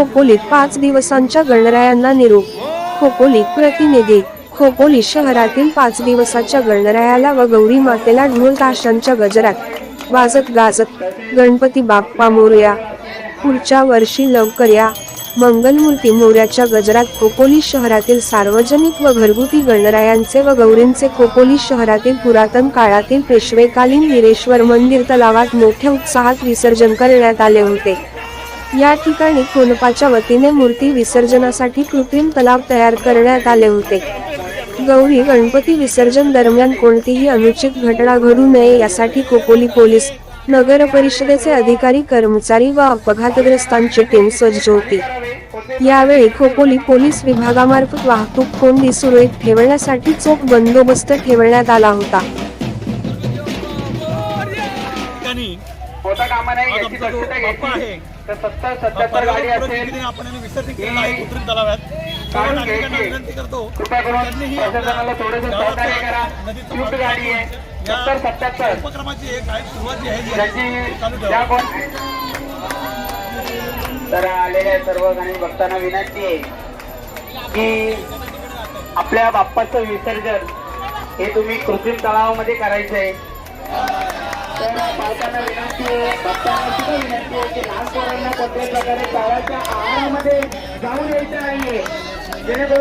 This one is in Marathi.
खोपोलीत पाच दिवसांच्या गणरायांना निरोप. खोपोली प्रतिनिधी. खोपोली शहरातील पाच दिवसाच्या गणरायाला व गौरी मातेला ढोल ताशांच्या गजरात. वाजत गाजत गणपती बाप्पा मोरया. पुढच्या वर्षी लवकर या. मंगलमूर्ती मोर्याच्या गजरात खोपोली शहरातील सार्वजनिक व घरगुती गणरायांचे व गौरींचे खोपोली शहरातील पुरातन काळातील पेशवेकालीन वीरेश्वर मंदिर तलावात मोठ्या उत्साहात विसर्जन करण्यात आले होते. या ठिकाणी कोनपाच्या वतीने मूर्ती विसर्जनासाठी कृत्रिम तलाव तयार करण्यात आले होते. गौरी गणपती विसर्जन दरम्यान कोणतीही अनुचित घटना घडू नये यासाठी कोपोली पोलीस नगर परिषदेचे अधिकारी कर्मचारी व अपघातग्रस्तांची टीम सज्ज होती. यावेळी खोपोली पोलीस विभागामार्फत वाहतूक कोंडी सुरळीत ठेवण्यासाठी चोख बंदोबस्त ठेवण्यात आला होता. होता कामा नाही याची दक्षता घ्यायची तर सत्तर सत्याहत्तर गाडी असेल काढून घ्यायची. कृपया करून प्रशासनाला थोडंसं सहकार्य करा. स्विफ्ट गाडी आहे. सत्तर सत्याहत्तर ज्या ठेवा. कोण तर आलेल्या सर्व गणेश भक्तांना विनंती आहे की आपल्या बाप्पाचं विसर्जन हे तुम्ही कृत्रिम तलावामध्ये करायचं आहे पालकांना विनंती आहे सुद्धा विनंती आहे की लहान पोरांना कोणत्याही प्रकारे आहारामध्ये जाऊ द्यायचं नाहीये जेणेकरून